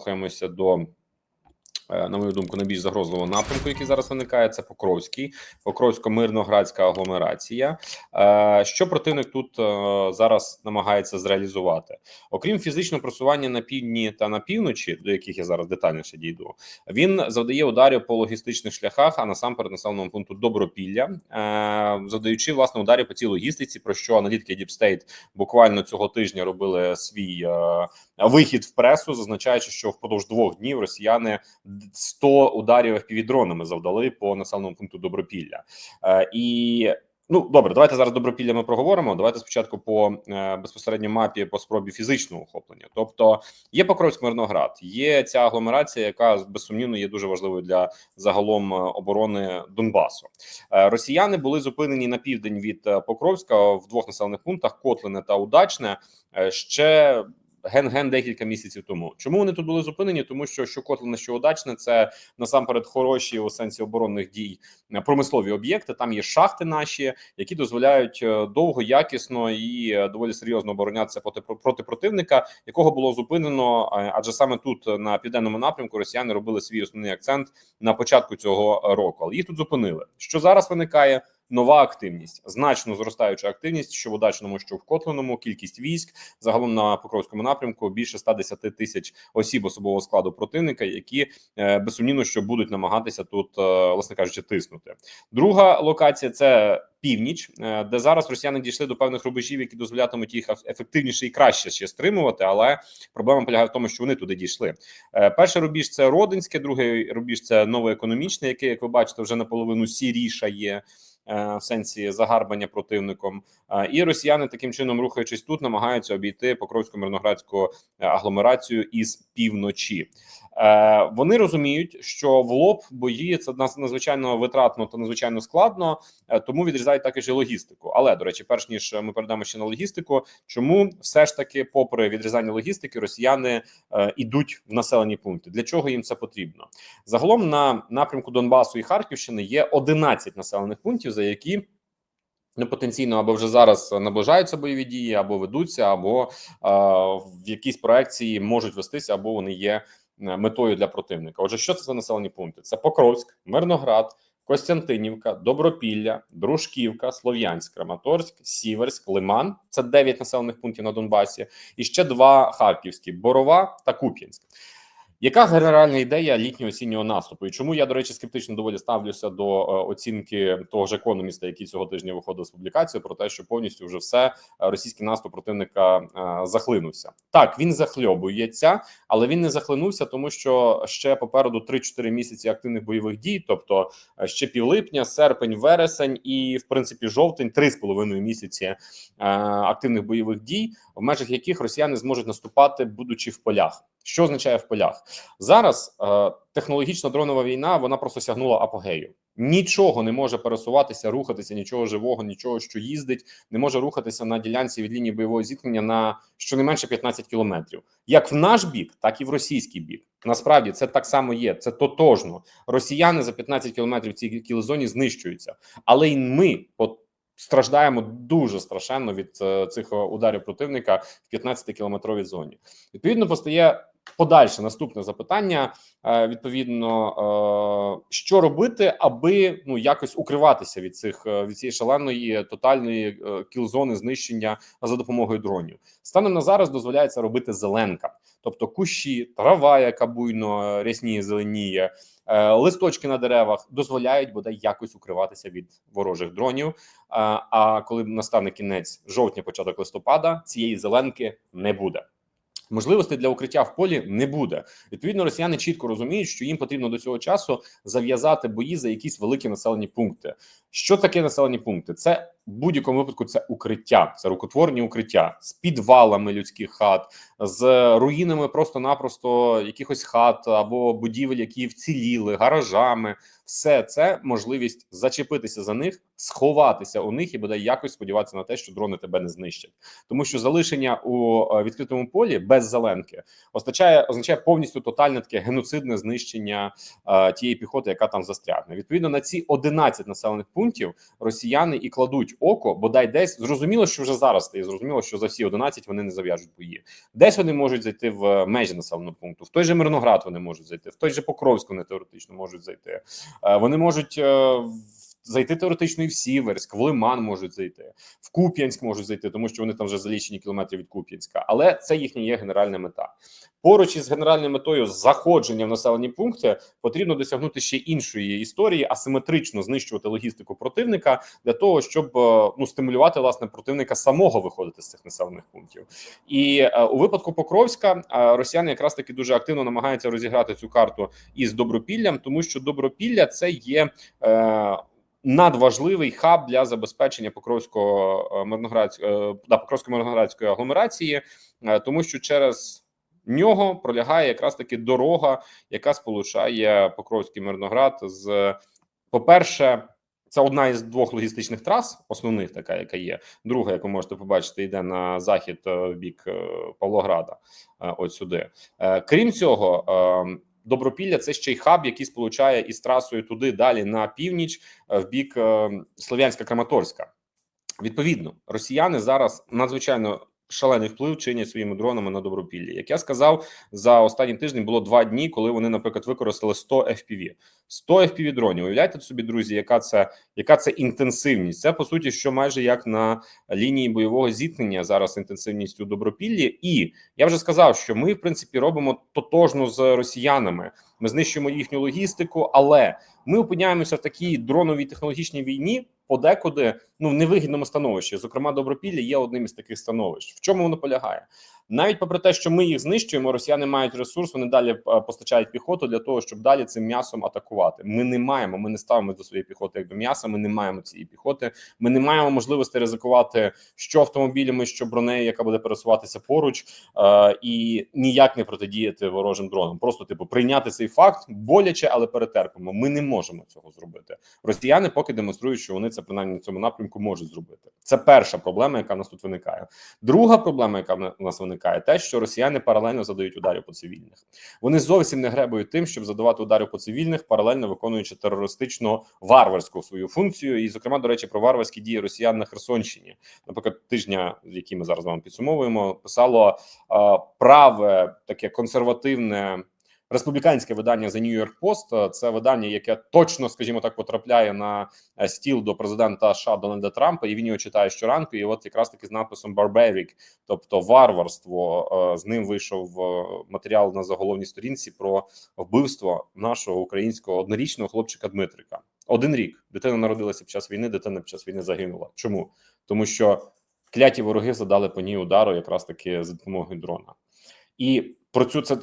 рухаємося до. Е, На мою думку, найбільш загрозливого напрямку, який зараз виникає, це Покровський, Покровсько-мирноградська агломерація. Е, Що противник тут е, зараз намагається зреалізувати? Окрім фізичного просування на півдні та на півночі, до яких я зараз детальніше дійду, він завдає ударів по логістичних шляхах, а насамперед населеному пункту Добропілля, завдаючи власне ударів по цій логістиці, про що аналітики State буквально цього тижня робили свій вихід в пресу, зазначаючи, що впродовж двох днів росіяни 100 ударів FPV-дронами завдали по населеному пункту Добропілля. Е, і ну добре, давайте зараз Добропілля ми проговоримо. Давайте спочатку по е, безпосередньо мапі по спробі фізичного охоплення. Тобто є Покровськ Мирноград, є ця агломерація, яка безсумнівно є дуже важливою для загалом е, оборони Донбасу. Е, Росіяни були зупинені на південь від е, Покровська в двох населених пунктах Котлине та Удачне ще. Ген-ген декілька місяців тому. Чому вони тут були зупинені? Тому що що Котлине, що удачне, це насамперед хороші у сенсі оборонних дій промислові об'єкти. Там є шахти наші, які дозволяють е, довго, якісно і е, доволі серйозно оборонятися проти проти противника, якого було зупинено. е, Адже саме тут на південному напрямку росіяни робили свій основний акцент на початку цього року. Але їх тут зупинили. Що зараз виникає? Нова активність, значно зростаюча активність, що в удачному, що в Котлиному, кількість військ загалом на Покровському напрямку більше 110 тисяч осіб особового складу противника, які е, безсумнівно що будуть намагатися тут, е, власне кажучи, тиснути. Друга локація це північ, е, де зараз росіяни дійшли до певних рубежів, які дозволятимуть їх ефективніше і краще ще стримувати. Але проблема полягає в тому, що вони туди дійшли. Перший рубіж це Родинське, другий рубіж це новоекономічне, яке, як ви бачите, вже наполовину сірішає. е, В сенсі загарбання противником, Е, і росіяни таким чином, рухаючись тут, намагаються обійти Покровську мирноградську е, агломерацію із півночі. Е, Вони розуміють, що в лоб бої це надзвичайно витратно та надзвичайно складно, е, тому відрізають також і логістику. Але до речі, перш ніж ми передамо ще на логістику, чому все ж таки, попри відрізання логістики, росіяни е, ідуть в населені пункти? Для чого їм це потрібно? Загалом на напрямку Донбасу і Харківщини є 11 населених пунктів, за які Ну, потенційно або вже зараз наближаються бойові дії, або ведуться, або в якійсь проекції можуть вестися, або вони є е, метою для противника. Отже, що це за населені пункти? Це Покровськ, Мирноград, Костянтинівка, Добропілля, Дружківка, Слов'янськ, Краматорськ, Сіверськ, Лиман. Це 9 населених пунктів на Донбасі, і ще два харківські: Борова та Куп'янськ. Яка генеральна ідея літнього осіннього наступу? І чому я, до речі, скептично доволі ставлюся до е, оцінки того ж економіста, який цього тижня виходив з публікацією про те, що повністю вже все е, російський наступ противника е, захлинувся. Так, він захльобується, але він не захлинувся, тому що ще попереду 3-4 місяці активних бойових дій, тобто ще півлипня, серпень, вересень і в принципі жовтень, 3,5 місяці активних бойових дій, в межах яких росіяни зможуть наступати, будучи в полях. Що означає в полях? Зараз е, технологічна дронова війна вона просто сягнула апогею. Нічого не може пересуватися, рухатися, нічого живого, нічого, що їздить, не може рухатися на ділянці від лінії бойового зіткнення на щонайменше 15 кілометрів. Як в наш бік, так і в російський бік. Насправді це так само є. Це тотожно. Росіяни за 15 кілометрів цій кілозоні знищуються, але й ми по страждаємо дуже страшенно від е, цих е, ударів противника в 15 кілометровій зоні. Відповідно, постає подальше наступне запитання. Е, відповідно, що робити, аби ну якось укриватися від цих від цієї шаленої тотальної кілзони знищення за допомогою дронів. Станом на зараз дозволяється робити зеленка, тобто кущі, трава, яка буйно рясніє, зеленіє, листочки на деревах дозволяють бодай якось укриватися від ворожих дронів. А, а коли настане кінець жовтня, початок листопада, цієї зеленки не буде. Можливостей для укриття в полі не буде. Відповідно, росіяни чітко розуміють, що їм потрібно до цього часу зав'язати бої за якісь великі населені пункти. Що таке населені пункти? Це в будь-якому випадку це укриття, це рукотворні укриття з підвалами людських хат, з руїнами просто-напросто якихось хат або будівель, які вціліли, гаражами. Все це можливість зачепитися за них, сховатися у них і бодай якось сподіватися на те, що дрони тебе не знищать, тому що залишення у е, відкритому полі без зеленки означає означає повністю тотальне таке геноцидне знищення е, тієї піхоти, яка там застрягне. Відповідно на ці 11 населених пунктів пунктів росіяни і кладуть око, бодай десь зрозуміло, що вже зараз стає зрозуміло, що за всі 11 вони не зав'яжуть бої. Десь вони можуть зайти в межі населеного пункту. В той же Мирноград вони можуть зайти, в той же Покровську, вони теоретично можуть зайти. Е, Вони можуть е, зайти теоретично і в Сіверськ, в Лиман можуть зайти, в Куп'янськ можуть зайти, тому що вони там вже за лічені кілометри від Куп'янська. Але це їхня є генеральна мета. Поруч із генеральною метою заходження в населені пункти потрібно досягнути ще іншої історії, асиметрично знищувати логістику противника для того, щоб е, ну стимулювати власне противника самого виходити з цих населених пунктів. І е, у випадку Покровська е, росіяни якраз таки дуже активно намагаються розіграти цю карту із добропіллям, тому що добропілля це є. Е, Надважливий хаб для забезпечення покровського мирноградського да, покровської мирноградської агломерації, е, тому що через нього пролягає якраз таки дорога, яка сполучає Покровський Мирноград з, по-перше, це одна із двох логістичних трас, основних, така яка є. Друга, яку можете побачити, йде на захід е, в бік е, Павлограда. е, От сюди. Е, Крім цього, е, Добропілля це ще й хаб, який сполучає із трасою туди далі на північ, е, в бік е, Слов'янська Краматорська. Відповідно, росіяни зараз надзвичайно шалений вплив чинять своїми дронами на добропіллі. Як я сказав, за останні тиждень було два дні, коли вони, наприклад, використали 100 FPV. 100 FPV дронів. Уявляєте собі, друзі, яка це яка це інтенсивність? Це по суті, що майже як на лінії бойового зіткнення зараз інтенсивність у добропіллі. І я вже сказав, що ми, в принципі, робимо тотожно з росіянами. Ми знищуємо їхню логістику, але ми опиняємося в такій дроновій технологічній війні. Подекуди ну в невигідному становищі. Зокрема, добропілля є одним із таких становищ. В чому воно полягає? Навіть попри те, що ми їх знищуємо, росіяни мають ресурс, вони далі е, постачають піхоту для того, щоб далі цим м'ясом атакувати. Ми не маємо. Ми не ставимо до своєї піхоти як до м'яса. Ми не маємо цієї піхоти. Ми не маємо можливості ризикувати що автомобілями, що бронею, яка буде пересуватися поруч, е, і ніяк не протидіяти ворожим дронам. Просто типу прийняти цей факт боляче, але перетерпимо. Ми не можемо цього зробити. Росіяни поки демонструють, що вони це принаймні в цьому напрямку можуть зробити. Це перша проблема, яка в нас тут виникає. Друга проблема, яка в нас виникає, те, що росіяни паралельно задають ударів по цивільних. Вони зовсім не гребують тим, щоб задавати ударів по цивільних, паралельно виконуючи терористично варварську свою функцію. І, зокрема, до речі, про варварські дії росіян на Херсонщині, наприклад, тижня, який ми зараз вам підсумовуємо, писало праве таке консервативне. Республіканське видання The New York Post – це видання, яке точно, скажімо так, потрапляє на е, стіл до президента США Дональда Трампа, і він його читає щоранку. І от якраз таки з надписом «Barbaric», тобто варварство. е, З ним вийшов е, матеріал на заголовній сторінці про вбивство нашого українського однорічного хлопчика Дмитрика. Один рік дитина народилася під час війни. Дитина під час війни загинула. Чому тому, що кляті вороги задали по ній удару, якраз таки за допомогою дрона, і про цю це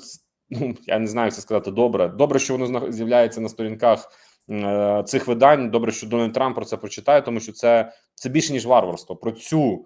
ну я не знаю, це сказати. Добре, добре, що воно з'являється на сторінках е, цих видань. Добре, що Дональд Трамп про це прочитає, тому що це, це більше ніж варварство. Про цю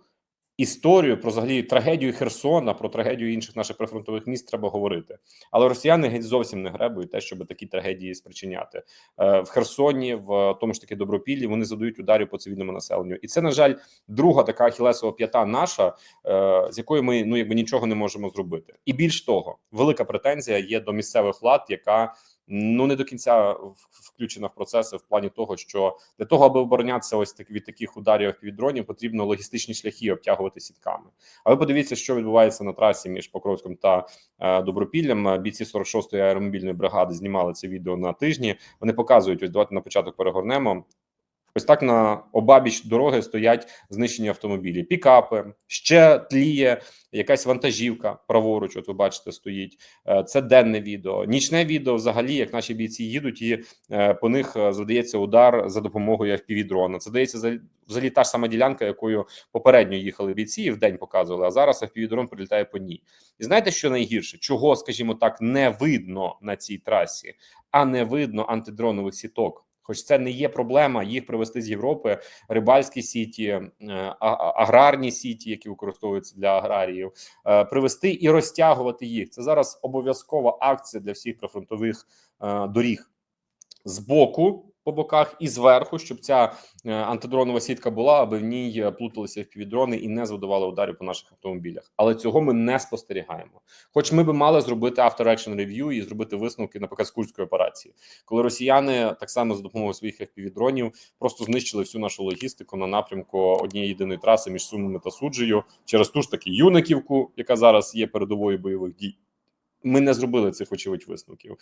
історію, про взагалі трагедію Херсона, про трагедію інших наших прифронтових міст треба говорити. Але росіяни геть зовсім не гребують те, щоб такі трагедії спричиняти Е, в Херсоні, в тому ж таки Добропіллі. Вони задають ударів по цивільному населенню, і це на жаль друга така ахілесова п'ята наша, е, з якою ми ну якби нічого не можемо зробити. І більш того, велика претензія є до місцевих влад, яка ну не до кінця включена в процеси в плані того, що для того, аби оборонятися ось так від таких ударів від дронів, потрібно логістичні шляхи обтягувати сітками. А ви подивіться, що відбувається на трасі між Покровськом та е, Добропіллям. Бійці 46-ї аеромобільної бригади знімали це відео на тижні. Вони показують ось давайте на початок перегорнемо. Ось так на обабіч дороги стоять знищені автомобілі, пікапи, ще тліє якась вантажівка праворуч. От ви бачите, стоїть. Е, Це денне відео. Нічне відео, взагалі, як наші бійці їдуть, і е, по них е, задається удар за допомогою FPV-дрона. Це дається за- взагалі та ж сама ділянка, якою попередньо їхали бійці, і в день показували. А зараз FPV-дрон прилітає по ній. І знаєте, що найгірше? Чого, скажімо так, не видно на цій трасі, а не видно антидронових сіток. Хоч це не є проблема їх привезти з Європи, рибальські сіті, е, аграрні сіті, які використовуються для аграріїв, е, привезти і розтягувати їх. Це зараз обов'язкова акція для всіх прифронтових доріг доріг. Збоку по боках і зверху, щоб ця е, антидронова сітка була, аби в ній е, плуталися впівдрони і не завдавали ударів по наших автомобілях. Але цього ми не спостерігаємо. Хоч ми би мали зробити after action review і зробити висновки, наприклад, з курської операції, коли росіяни так само за допомогою своїх FPV-дронів просто знищили всю нашу логістику на напрямку однієї єдиної траси між Сумами та Суджею через ту ж таки Юниківку, яка зараз є передовою бойових дій. Ми не зробили цих очевидь висновків.